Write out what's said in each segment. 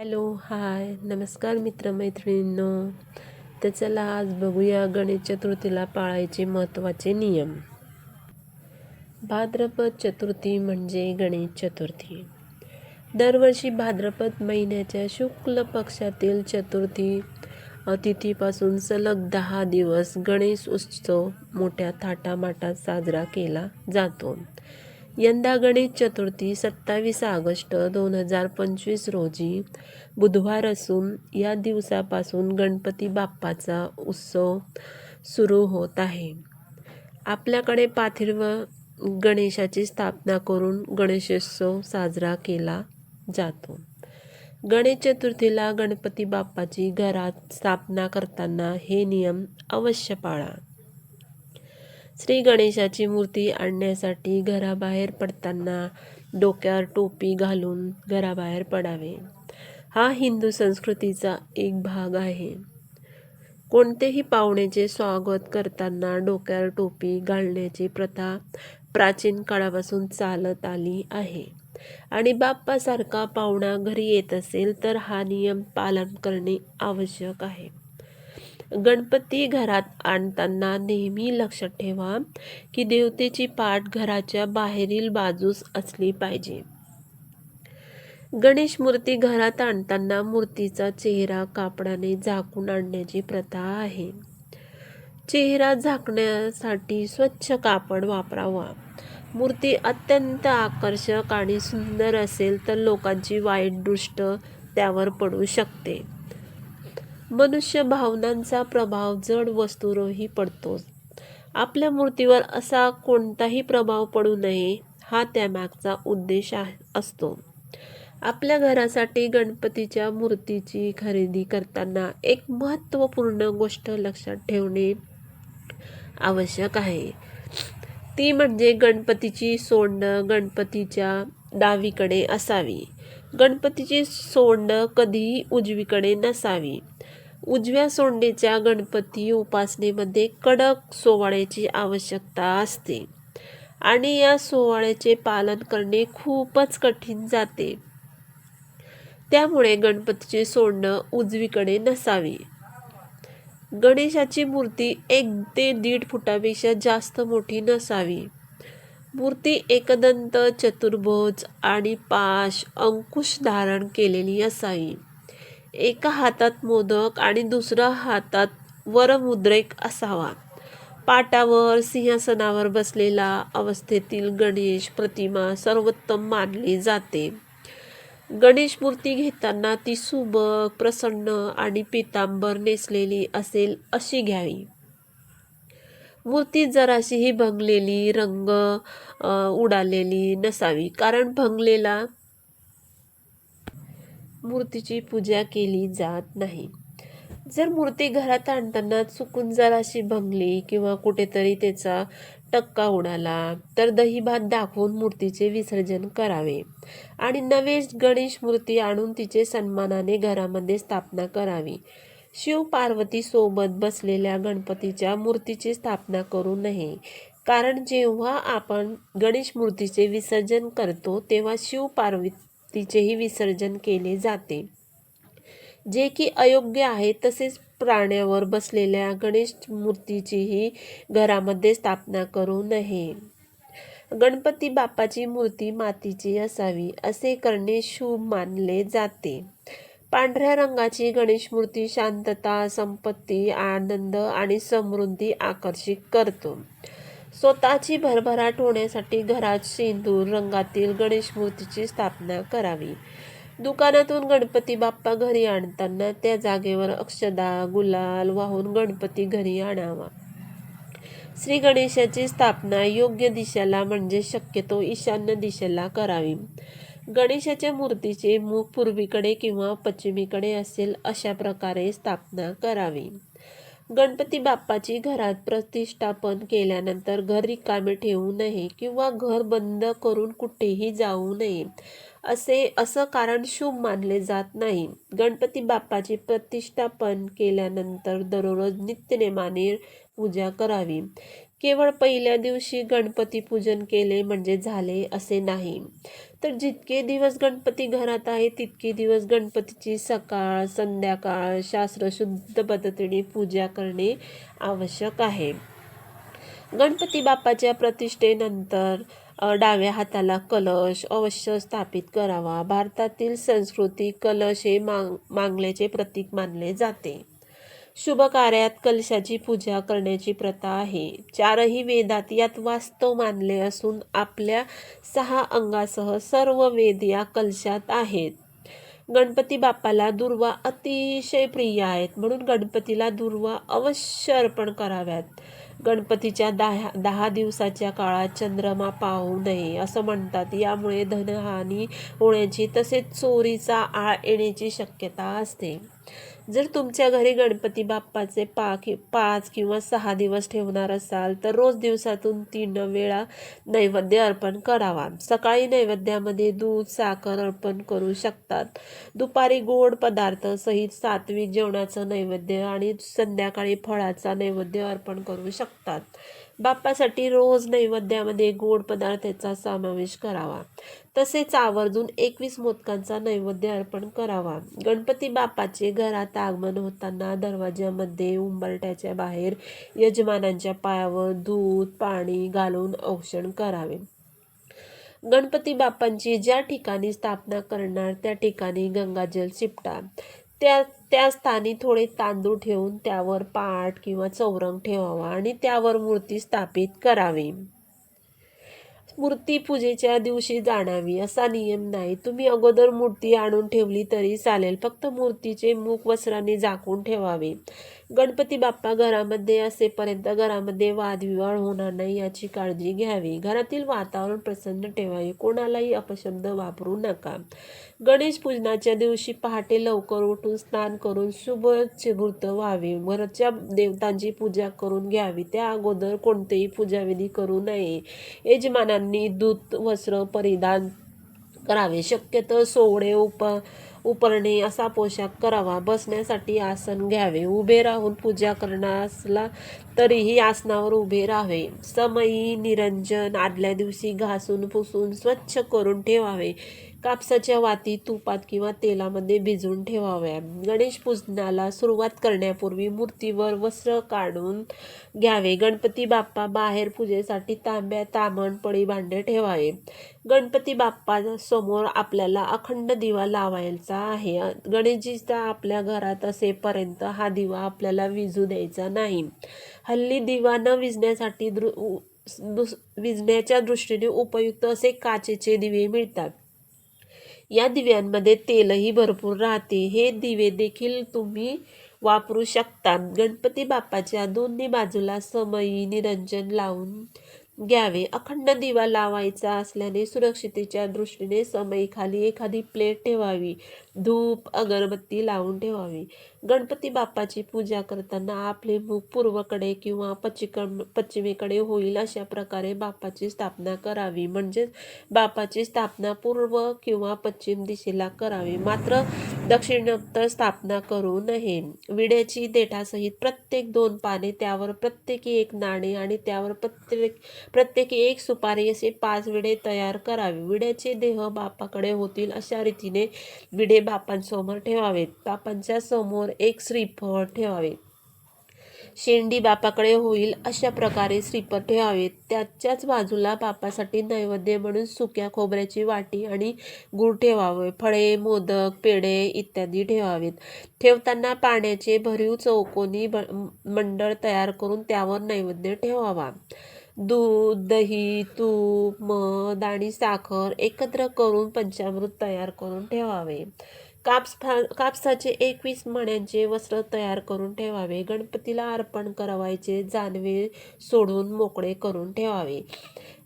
Hello hi. नमस्कार मित्रमैत्रिणींनो. तर चला आज बघूया गणेश चतुर्थीला पाळायचे महत्त्वाचे नियम. भाद्रपद चतुर्थी म्हणजे गणेश चतुर्थी. दरवर्षी भाद्रपद महिन्याच्या शुक्ल पक्षातील चतुर्थी अतिथीपासून तिथीपासून सलग दहा दिवस गणेश उत्सव मोठ्या थाटामाटात साजरा केला जातो. यंदा गणेश चतुर्थी सत्तावीस ऑगस्ट दोन हजार पंचवीस रोजी बुधवार असून या दिवसापासून गणपती बाप्पाचा उत्सव सुरू होत आहे. आपल्याकडे पाथिर्व गणेशाची स्थापना करून गणेशोत्सव साजरा केला जातो. गणेश चतुर्थीला गणपती बाप्पाची घरात स्थापना करताना हे नियम अवश्य पाळा. श्री गणेशाची मूर्ती आणण्यासाठी घराबाहेर पडताना डोक्यावर टोपी घालून घराबाहेर पडावे. हा हिंदू संस्कृतीचा एक भाग आहे. कोणतेही पाहुण्याचे स्वागत करताना डोक्यावर टोपी घालण्याची प्रथा प्राचीन काळापासून चालत आली आहे. आणि बाप्पासारखा पाहुणा घरी येत असेल तर हा नियम पालन करणे आवश्यक आहे. गणपती घरात आणताना नेहमी लक्षात ठेवा की देवतेची पाठ घराच्या बाहेरील बाजूस असली पाहिजे. गणेश मूर्ती घरात आणताना मूर्तीचा चेहरा कापडाने झाकून आणण्याची प्रथा आहे. चेहरा झाकण्यासाठी स्वच्छ कापड वापरावा. मूर्ती अत्यंत आकर्षक आणि सुंदर असेल तर लोकांची वाईट दृष्ट त्यावर पडू शकते. मनुष्य भावनांचा प्रभाव जड वस्तूरही पडतोच आपल्या मूर्तीवर असा कोणताही प्रभाव पडू नये हा त्यामागचा उद्देश असतो. आपल्या घरासाठी गणपतीच्या मूर्तीची खरेदी करताना एक महत्त्वपूर्ण गोष्ट लक्षात ठेवणे आवश्यक आहे. ती म्हणजे गणपतीची सोंड गणपतीच्या डावीकडे असावी. गणपतीची सोंड कधीही उजवीकडे नसावी. उजव्या सोंडेच्या गणपती उपासनेमध्ये कडक सोवाळ्याची आवश्यकता असते आणि या सोवाळ्याचे पालन करणे खूपच कठीण जाते. त्यामुळे गणपतीचे सोडणं उजवीकडे नसावी. गणेशाची मूर्ती एक ते दीड फुटापेक्षा जास्त मोठी नसावी. मूर्ती एकदंत चतुर्भुज आणि पाश अंकुश धारण केलेली असावी. एका हातात मोदक आणि दुसऱ्या हातात वरमुद्रेक असावा. पाटावर सिंहासनावर बसलेला अवस्थेतील गणेश प्रतिमा सर्वोत्तम मानली जाते. गणेश मूर्ती घेताना ती सुबक प्रसन्न आणि पितांबर नेसलेली असेल अशी घ्यावी. मूर्ती जराशीही भंगलेली रंग उडालेली नसावी. कारण भंगलेला मूर्तीची पूजा केली जात नाही. जर मूर्ती घरात आणताना चुकून जराशी भंगली किंवा कुठेतरी त्याचा टक्का उडाला तर दही भात दाखवून मूर्तीचे विसर्जन करावे. आणि नवे गणेश मूर्ती आणून तिचे सन्मानाने घरामध्ये स्थापना करावी. शिव पार्वती सोबत बसलेल्या गणपतीच्या मूर्तीची स्थापना करू नये. कारण जेव्हा आपण गणेश मूर्तीचे विसर्जन करतो तेव्हा शिव तिचेही विसर्जन केले जाते. जे की अयोग्य आहे तसेच प्राण्यावर बसलेल्या गणेश मूर्तीचीही घरामध्ये स्थापना करू नये. गणपती बाप्पाची मूर्ती मातीची असावी असे करणे शुभ मानले जाते. पांढऱ्या रंगाची गणेश मूर्ती शांतता संपत्ती आनंद आणि समृद्धी आकर्षित करतो. स्वतःची भरभराट होण्यासाठी घरात सिंदूर रंगातील गणेश मूर्तीची स्थापना करावी. दुकानातून गणपती बाप्पा घरी आणताना त्या जागेवर अक्षदा गुलाल वाहून गणपती घरी आणावा. श्री गणेशाची स्थापना योग्य दिशेला म्हणजे शक्यतो ईशान्य दिशेला करावी. गणेशाच्या मूर्तीचे मुख पूर्वीकडे किंवा पश्चिमेकडे असेल अशा प्रकारे स्थापना करावी. गणपती बाप्पाची घरात प्रतिष्ठापन केल्यानंतर घर रिकामे ठेवू नये किंवा घर बंद करून कुठेही जाऊ नये. असे असं कारण शुभ मानले जात नाही. गणपती बाप्पाची प्रतिष्ठापन केल्यानंतर दररोज नित्यनेमाने पूजा करावी. केवळ पहिल्या दिवशी गणपती पूजन केले म्हणजे झाले असे नाही. तर जितके दिवस गणपती घरात आहे तितके दिवस गणपतीची सकाळ संध्याकाळ शास्त्रशुद्ध पद्धतीने पूजा करणे आवश्यक आहे. गणपती बाप्पाच्या प्रतिष्ठेनंतर डाव्या हाताला कलश अवश्य स्थापित करावा. भारतातील संस्कृती कलश हे मांग मांगल्याचे प्रतीक मानले जाते. शुभ कार्यात कलशाची पूजा करण्याची प्रथा आहे. चारही वेदात यात वास्तव मानले असून आपल्या सहा अंगासह सर्व वेद या कलशात आहेत. गणपती बाप्पाला दुर्वा अतिशय प्रिय आहेत. म्हणून गणपतीला दुर्वा अवश्य अर्पण कराव्यात. गणपतीच्या दहा दहा दिवसाच्या काळात चंद्रमा पाहू नये असं म्हणतात. यामुळे धनहानी होण्याची तसेच चोरीचा आळ येण्याची शक्यता असते. जर तुमच्या घरी गणपती बाप्पाचे पा कि पाच किंवा सहा दिवस ठेवणार असाल तर रोज दिवसातून तीन वेळा नैवेद्य अर्पण करावा. सकाळी नैवेद्यामध्ये दूध साखर अर्पण करू शकतात. दुपारी गोड पदार्थ सहित सात्विक जेवणाचं नैवेद्य आणि संध्याकाळी फळाचा नैवेद्य अर्पण करू शकतात. बाप्पासाठी रोज नैवेद्यामध्ये गोड पदार्थाचा समावेश करावा. तसेच आवर्जून एकवीस मोदकांचा नैवेद्य अर्पण करावा. गणपती बाप्पाचे घरात आगमन होताना दरवाज्यामध्ये उंबरट्याच्या बाहेर यजमानांच्या पायावर दूध पाणी घालून औक्षण करावे. गणपती बाप्पांची ज्या ठिकाणी स्थापना करणार त्या ठिकाणी गंगाजल शिपटा. त्या त्या स्थानी थोडे तांदूळ ठेवून त्यावर पाट किंवा चौरंग ठेवावा आणि त्यावर मूर्ती स्थापित करावी. मूर्ती पूजेच्या दिवशी जाणावी असा नियम नाही. तुम्ही अगोदर मूर्ती आणून ठेवली तरी चालेल. फक्त मूर्तीचे मुख वस्त्राने झाकून ठेवावे. गणपती बाप्पा घरामध्ये असेपर्यंत घरामध्ये वादविवाद होणार नाही याची काळजी घ्यावी. घरातील वातावरण प्रसन्न ठेवावे. कोणालाही अपशब्द वापरू नका. गणेश पूजनाच्या दिवशी पहाटे लवकर उठून स्नान करून शुभ मुहूर्त व्हावे. घरच्या देवतांची पूजा करून घ्यावी. त्या अगोदर कोणतेही पूजाविधी करू नये. यजमानांनी दूत वस्त्र परिधान करावे. शक्यतो सोवळे उप उपरणे असा पोशाख करावा. बसण्यासाठी आसन घ्यावे. उभे राहून पूजा करण्यासला तरीही आसनावर उभे राहावे. समयी निरंजन आदल्या दिवशी घासून पुसून स्वच्छ करून ठेवावे. कापसाच्या वाती तुपात किंवा तेलामध्ये भिजवून ठेवाव्या. गणेश पूजनाला सुरुवात करण्यापूर्वी मूर्तीवर वस्त्र काढून घ्यावे. गणपती बाप्पा बाहेर पूजेसाठी तांब्या तामण पळी भांडे ठेवावे. गणपती बाप्पा समोर आपल्याला अखंड दिवा लावायचा आहे. गणेशजीचा आपल्या घरात असेपर्यंत हा दिवा आपल्याला विजू द्यायचा नाही. हल्ली दिवा न विजण्यासाठी दृ विजण्याच्या दुस दृष्टीने उपयुक्त असे काचेचे दिवे मिळतात. या दिव्यांमध्ये तेलही भरपूर राहते. हे दिवे देखील तुम्ही वापरू शकता गणपती बाप्पाच्या दोन्ही बाजूला समयी निरंजन लावून घ्यावे. अखंड दिवा लावायचा असल्याने सुरक्षितेच्या दृष्टीने समयी खाली एखादी प्लेट ठेवावी. धूप अगरबत्ती लावून ठेवावी. गणपती बाप्पाची पूजा करताना आपले मुख पूर्वकडे किंवा पश्चिक पश्चिमेकडे होईल अशा प्रकारे बाप्पाची स्थापना करावी. म्हणजेच बाप्पाची स्थापना पूर्व किंवा पश्चिम दिशेला करावी. मात्र दक्षिणोत्तर स्थापना करू नये. विड्याची देठासहित प्रत्येक दोन पाने त्यावर प्रत्येकी एक नाणे आणि त्यावर प्रत्येक प्रत्येकी एक सुपारी असे पाच विडे तयार करावे. विड्याचे देह बापाकडे होतील अशा रीतीने विडे बापांसमोर ठेवावेत. बापांच्या समोर एक श्रीफळ ठेवावे. शेंडी बापाकडे होईल अशा प्रकारे श्रीफळ ठेवावे त्याच्याच बाजूला बापासाठी नैवेद्य म्हणून सुक्या खोबऱ्याची वाटी आणि गूळ ठेवावे. फळे मोदक पेढे इत्यादी ठेवावेत. ठेवताना पाण्याचे भरीव चौकोनी मंडळ तयार करून त्यावर नैवेद्य ठेवावा. दूध दही तूप मध आणि साखर एकत्र करून पंचामृत तयार करून ठेवावे. कापस कापसाचे एकवीस मण्यांचे वस्त्र तयार करून ठेवावे. गणपतीला अर्पण करावायचे जानवे सोडून मोकळे करून ठेवावे.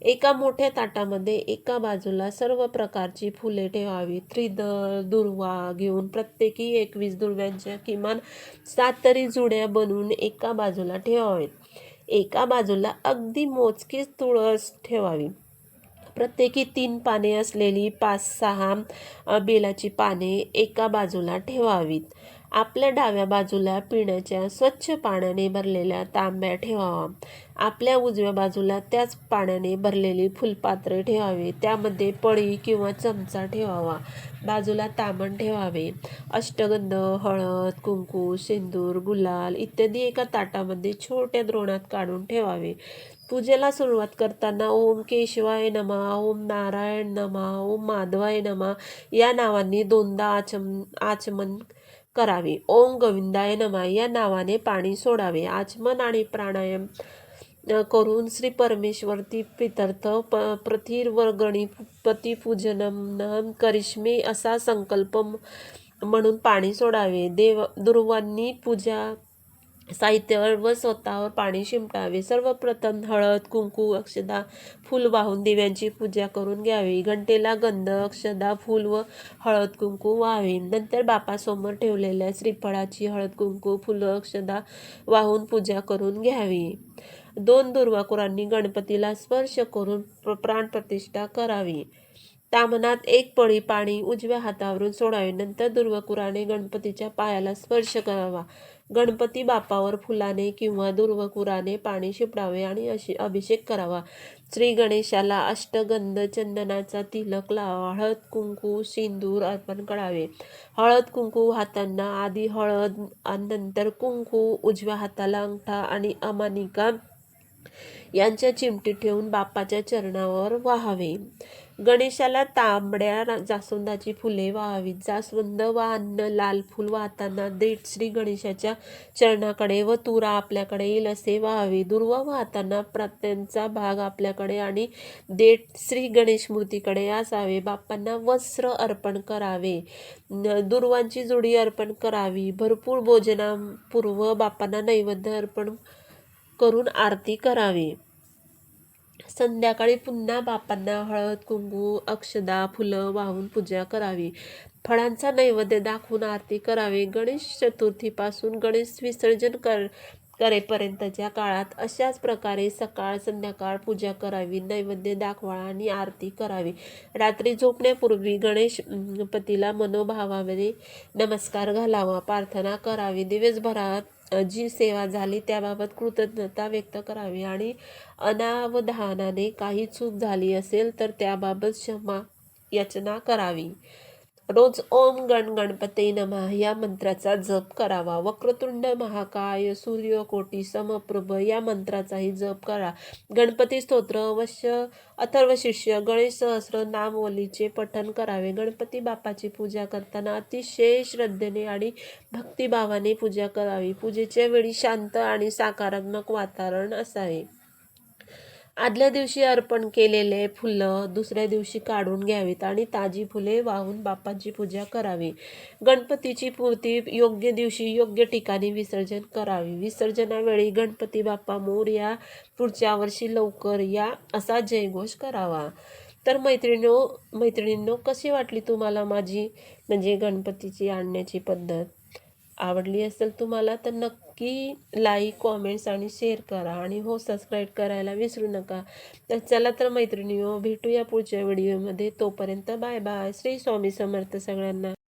एका मोठ्या ताटामध्ये एका बाजूला सर्व प्रकारची फुले ठेवावी. त्रिदळ दुर्वा घेऊन प्रत्येकी एकवीस दुर्व्यांच्या किमान सात तरी जुड्या बनवून एका बाजूला ठेवावेत एका बाजूला अगदी मोजकीच तुळस ठेवावी. प्रत्येकी तीन पाने असलेली पाच सहा बेलाची पाने एका बाजूला ठेवावीत. आपल्या डाव्या बाजूला पिण्याच्या स्वच्छ पाण्याने भरलेल्या तांब्या ठेवावा. आपल्या उजव्या बाजूला त्याच पाण्याने भरलेली फुलपात्रे ठेवावी. त्यामध्ये पळी किंवा चमचा ठेवावा. बाजूला तामण ठेवावे. अष्टगंध हळद कुंकू सिंदूर गुलाल इत्यादी एका ताटामध्ये छोट्या द्रोणात काढून ठेवावे. पूजेला सुरुवात करताना ओम केशवाय नमा ओम नारायण नमा ओम माधवाय नमा या नावांनी दोनदा आचम आचमन करावे. ओम गोविंदाय नमा या नावाने पाणी सोडावे. आचमन आणि प्राणायाम करून श्री परमेश्वरती पितर्थ प प्रतिवर्गणी प्रतिपूजनम करिष्मे असा संकल्प म्हणून पाणी सोडावे. देव दुर्वांनी पूजा साहित्यावर व स्वतःवर पाणी शिंपडावे. सर्वप्रथम हळद कुंकू अक्षदा फूल वाहून दिव्यांची पूजा करून घ्यावी. घंटेला गंध अक्षदा फूल व हळद कुंकू व्हावे. नंतर बापासमोर ठेवलेल्या श्रीफळाची हळद कुंकू फुलं अक्षदा वाहून पूजा करून घ्यावी. दोन दुर्वाकुरांनी गणपतीला स्पर्श करून प्राण प्राणप्रतिष्ठा करावी. तामनात एक पळी पाणी उजव्या हातावरून सोडावे. नंतर दुर्वकुराने गणपतीच्या पायाला स्पर्श करावा. गणपती बापावर फुलाने किंवा दुर्वकुराने पाणी शिपडावे आणि अशी अभिषेक करावा. श्री गणेशाला अष्टगंध चंदनाचा तिलक लावा हळद कुंकू सिंदूर अर्पण करावे. हळद कुंकू हातांना आधी हळद नंतर कुंकू उजव्या हाताला अंगठा आणि अमानिका यांच्या चिमटी ठेवून बाप्पाच्या चरणावर वाहावे. गणेशाला तांबड्या जास्वंदाची फुले वाहावीत. जास्वंद व अन्न लाल फुल वाहताना देठ श्री गणेशाच्या चरणाकडे व तुरा आपल्याकडे येईल असे वाहावे. दुर्वा वाहताना प्रत्यांचा भाग आपल्याकडे आणि देठ श्री गणेश मूर्तीकडे असावे. बाप्पांना वस्त्र अर्पण करावे. दुर्वांची जोडी अर्पण करावी. भरपूर भोजनापूर्व बाप्पांना नैवेद्य अर्पण करून आरती करावी. संध्याकाळी पुन्हा बापांना हळद कुंकू अक्षदा फुलं वाहून पूजा करावी. फळांचा नैवेद्य दाखवून आरती करावी. गणेश चतुर्थीपासून गणेश विसर्जन कर करेपर्यंतच्या काळात अशाच प्रकारे सकाळ संध्याकाळ पूजा करावी नैवेद्य दाखवा आणि आरती करावी. रात्री झोपण्यापूर्वी गणेश पतीला मनोभावाने नमस्कार घालावा प्रार्थना करावी. दिवसभरात जी सेवा झाली त्याबाबत कृतज्ञता व्यक्त करावी आणि अनावधानाने काही चूक झाली असेल तर त्याबाबत क्षमा याचना करावी. रोज ओम गण गणपते नमः या मंत्राचा जप करावा. वक्रतुंड महाकाय सूर्यकोटी समप्रभ या मंत्राचाही जप करा. गणपती स्तोत्र अवश्य अथर्व शिष्य गणेश सहस्र नामवलीचे पठन करावे. गणपती बापाची पूजा करताना अतिशय श्रद्धेने आणि भक्तिभावाने पूजा करावी. पूजेच्या वेळी शांत आणि सकारात्मक वातावरण असावे. आदल्या दिवशी अर्पण केलेले फुलं दुसऱ्या दिवशी काढून घ्यावीत आणि ताजी फुले वाहून बाप्पाची पूजा करावी. गणपतीची मूर्ती योग्य दिवशी योग्य ठिकाणी विसर्जन करावी. विसर्जनावेळी गणपती बाप्पा मोर या पुढच्या वर्षी लवकर या असा जयघोष करावा. तर मैत्रिणीनो मैत्रिणींनो कशी वाटली तुम्हाला माझी म्हणजे गणपतीची आणण्याची पद्धत? आवडली असेल तुम्हाला तर नक्की लाईक कॉमेंट्स आणि शेअर करा. आणि हो सबस्क्राईब करायला विसरू नका. तर चला तर मैत्रिणी भेटूया पुढच्या व्हिडिओमध्ये तोपर्यंत बाय बाय श्री स्वामी समर्थ सगळ्यांना.